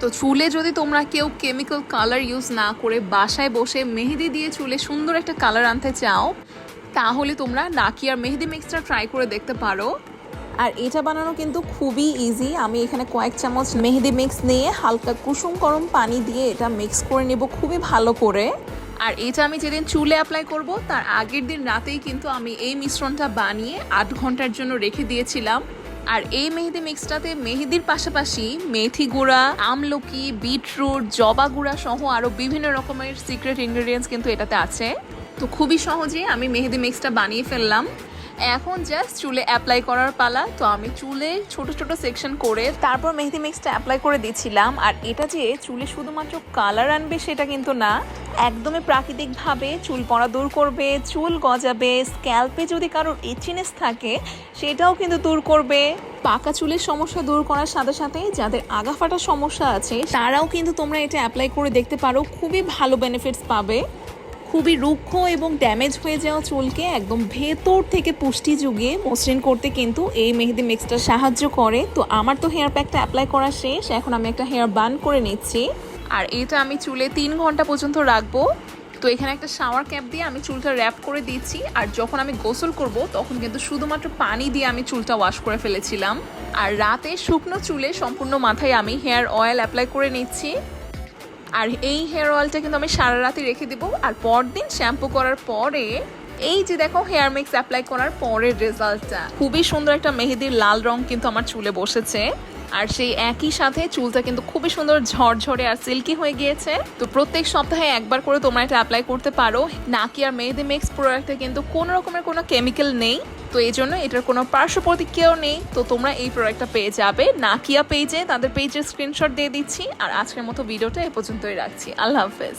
তো চুলে যদি তোমরা কেউ কেমিক্যাল কালার ইউজ না করে বাসায় বসে মেহেদি দিয়ে চুলে সুন্দর একটা কালার আনতে চাও, তাহলে তোমরা নাকি আর মেহেদি মিক্সটা ট্রাই করে দেখতে পারো। আর এটা বানানো কিন্তু খুবই ইজি আমি এখানে কয়েক চামচ মেহেদি মিক্স নিয়ে হালকা কুসুম গরম পানি দিয়ে এটা মিক্স করে নেব খুবই ভালো করে। আর এটা আমি যেদিন চুলে অ্যাপ্লাই করব, তার আগের দিন রাতেই কিন্তু আমি এই মিশ্রণটা বানিয়ে আট ঘণ্টার জন্য রেখে দিয়েছিলাম। আর এই মেহেদি মিক্সটাতে মেহেদির পাশাপাশি মেথি গুঁড়া, আমলকি, বিটরুট, জবা গুঁড়া সহ আরও বিভিন্ন রকমের সিক্রেট ইনগ্রেডিয়েন্টস কিন্তু এটাতে আছে। তো খুবই সহজে আমি মেহেদি মিক্সটা বানিয়ে ফেললাম। এখন জাস্ট চুলে অ্যাপ্লাই করার পালা। তো আমি চুলে ছোট ছোট সেকশন করে তারপর মেহেদি মিক্সটা অ্যাপ্লাই করে দিচ্ছিলাম আর এটা যে চুলে শুধুমাত্র কালার আনবে সেটা কিন্তু না, একদমই প্রাকৃতিকভাবে চুল পড়া দূর করবে, চুল গজাবে স্ক্যাল্পে যদি কারোর ইচিনেস থাকে, সেটাও কিন্তু দূর করবে। পাকা চুলের সমস্যা দূর করার সাথে সাথে যাদের আগা ফাটার সমস্যা আছে, তারাও কিন্তু তোমরা এটা অ্যাপ্লাই করে দেখতে পারো। খুবই ভালো বেনিফিটস পাবে। খুবই রুক্ষ এবং ড্যামেজ হয়ে যাওয়া চুলকে একদম ভেতর থেকে পুষ্টি যুগিয়ে মসৃণ করতে কিন্তু এই মেহেদি মিক্সটা সাহায্য করে। তো আমার তো হেয়ার প্যাকটা অ্যাপ্লাই করা শেষ, এখন আমি একটা হেয়ার বান করে নিচ্ছি। আর এটা আমি চুলে তিন ঘণ্টা পর্যন্ত রাখব। তো এখানে একটা শাওয়ার ক্যাপ দিয়ে আমি চুলটা র্যাপ করে দিচ্ছি। আর যখন আমি গোসল করব, তখন কিন্তু শুধুমাত্র পানি দিয়ে আমি চুলটা ওয়াশ করে ফেলেছিলাম। আর রাতে শুকনো চুলে সম্পূর্ণ মাথায় আমি হেয়ার অয়েল অ্যাপ্লাই করে নিচ্ছি। আর এই হেয়ার অয়েলটা কিন্তু আমি সারা রাতে রেখে দিব। আর পরদিন শ্যাম্পু করার পরে, এই যে দেখো হেয়ার মিক্স অ্যাপ্লাই করার পরের রেজাল্টটা খুবই সুন্দর একটা মেহেদির লাল রং কিন্তু আমার চুলে বসেছে। আর সেই একই সাথে চুলটা কিন্তু খুবই সুন্দর ঝরঝরে আর সিল্কি হয়ে গিয়েছে। তো প্রত্যেক সপ্তাহে একবার করে তোমরা এটা অ্যাপ্লাই করতে পারো। নাকি আর মেহেদি মিক্স প্রোডাক্টে কিন্তু কোনো রকমের কোনো কেমিক্যাল নেই। তো এই জন্য এটার কোনো পার্শ্ব প্রতিক্রিয়াও নেই। তো তোমরা এই প্রোডাক্টটা পেয়ে যাবে। নাকিয়া পেজে তাদের পেজের স্ক্রিনশট দিয়ে দিচ্ছি। আর আজকের মতো ভিডিওটা এ পর্যন্তই রাখছি। আল্লাহ হাফেজ।